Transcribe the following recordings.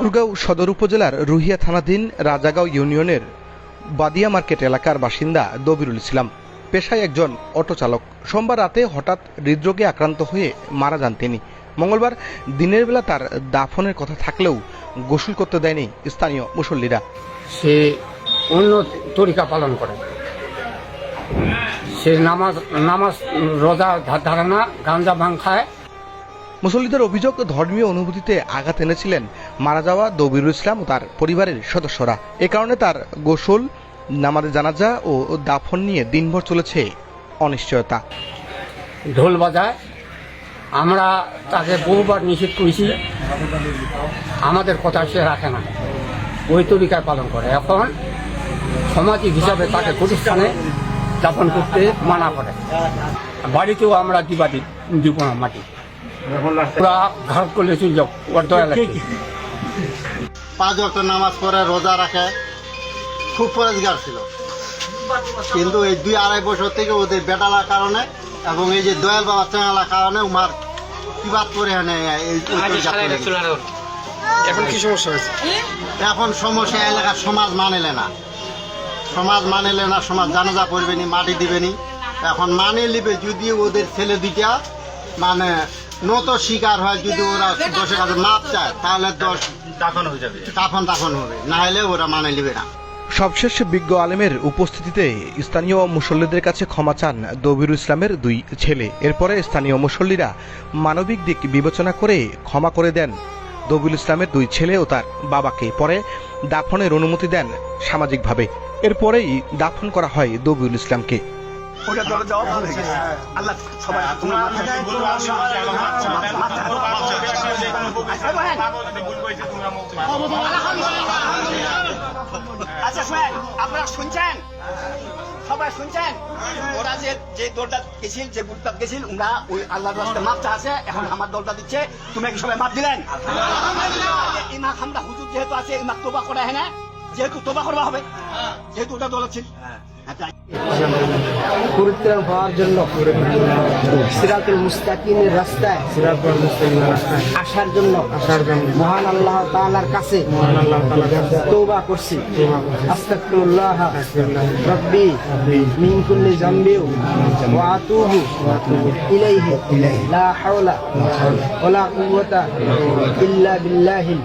ঠাকুরগাঁও সদর উপজেলার রুহিয়া থানাধীন রাজাগাঁও ইউনিয়নের বাদিয়া মার্কেট এলাকার বাসিন্দা দবিরুল ইসলাম। পেশায় একজন অটো চালক। সোমবার রাতে হঠাৎ হৃদরোগে আক্রান্ত হয়ে মারা যান তিনি। মঙ্গলবার দিনের বেলা তার দাফনের কথা থাকলেও গোসল করতে দেয়নি স্থানীয় মুসল্লিরা। সে অন্য তরিকা পালন করে। সে নামাজ নামাজ রোজা ধা- ধারে গাঞ্জা ভাং খায়। মুসল্লিদের অভিযোগ ধর্মীয় অনুভূতিতে আঘাত এনেছিলেন মারা যাওয়া দবিরুল ইসলাম ও তার পরিবারের সদস্যরা। এ কারণে তার গোসল, নামাজে জানাজা ও দাফন নিয়ে দিনভর চলেছে অনিশ্চয়তা। ঢোল বাজায়। আমরা তাকে বহুবার নিষেধ করেছি। আমাদের কথা সে রাখে না। ওই তরিকায় পালন করে। এখন সামাজিক হিসাবে তাকে প্রতিষ্ঠানে যাপন করতে মানা করে। বাড়িতেও আমরা দিবা দি দিব না মাটি ঘর করলে পাঁচ ওয়াক্ত নামাজ পড়ে রোজা রাখে। খুব পরেজগার ছিল। কিন্তু এই দুই আড়াই বছর থেকে ওদের বেটালার কারণে এবং এই যে দয়াল বাবা চেঙালার কারণে উমার কিবাদ করে এনে। এখন কি সমস্যা হয়েছে? এখন সমস্যা এলাকার সমাজ মানেলে না। সমাজ মানেলে না সমাজ জানাজা করবে নি মাটি দিবে নি। এখন মানে নিবে যদি ওদের ছেলে দুইটা মানে নত শিকার হয় যদি ওরা দশের কাছে মাপ চায় তাহলে দশ দাফন হয়ে যাবে। দাফন দাফন হবে। না হলে ওরা মানে নিবে না। সবশেষ বিজ্ঞ আলেমের উপস্থিতিতে স্থানীয় মুসল্লিদের কাছে ক্ষমা চান দবিরুল ইসলামের দুই ছেলে। এরপরে স্থানীয় মুসল্লিরা মানবিক দিক বিবেচনা করে ক্ষমা করে দেন দবিরুল ইসলামের দুই ছেলে ও তার বাবাকে। পরে দাফনের অনুমতি দেন সামাজিকভাবে। এরপরেই দাফন করা হয় দবিরুল ইসলামকে। ওটা ভালো হয়ে গেছে আল্লাহ সবাই আচ্ছা আপনারা শুনছেন সবাই শুনছেন ওরা যে যে দলটা গেছিল যে গ্রুপটা গেছিল ওরা ওই আল্লাহর রাস্তায় মাপটা আছে এখন আমার দলটা দিচ্ছে তুমি কি সবাই মাপ দিলেন ইমা খামদা হুজুর যেহেতু আছে তোবা করা হয় যেহেতু তোবা করবা হবে যেহেতু ওটা দল ছিল পরিত্রাণ জন্য সিরাতুল মুস্তাকিমের রাস্তায় আসার জন্য আসার জন্য। মহান আল্লাহ তাআলার কাছে মহান আল্লাহ তওবা করছি। আস্তাগফিরুল্লাহ। রাব্বি মিন কুল্লি জামবি ওয়া আতুবু ইলাইহি। লা হাওলা ওয়ালা কুওয়াতা ইল্লা বিল্লাহি।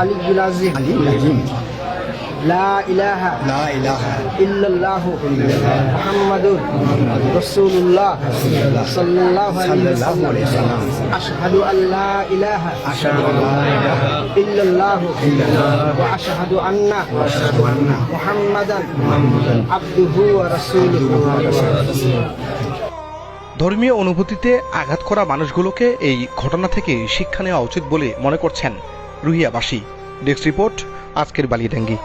আলিয়্যিল আযীম لا إله لا إله إلا الله محمد رسول الله صلى الله عليه وسلم أشهد أن لا إله إلا الله وأشهد أن محمدا عبده ورسوله ধর্মীয় অনুভূতিতে আঘাত করা মানুষগুলোকে এই ঘটনা থেকে শিক্ষা নেওয়া উচিত বলে মনে করছেন রুহিয়াবাসী ডেস্ক রিপোর্ট আজকের বালিয়াডাঙ্গি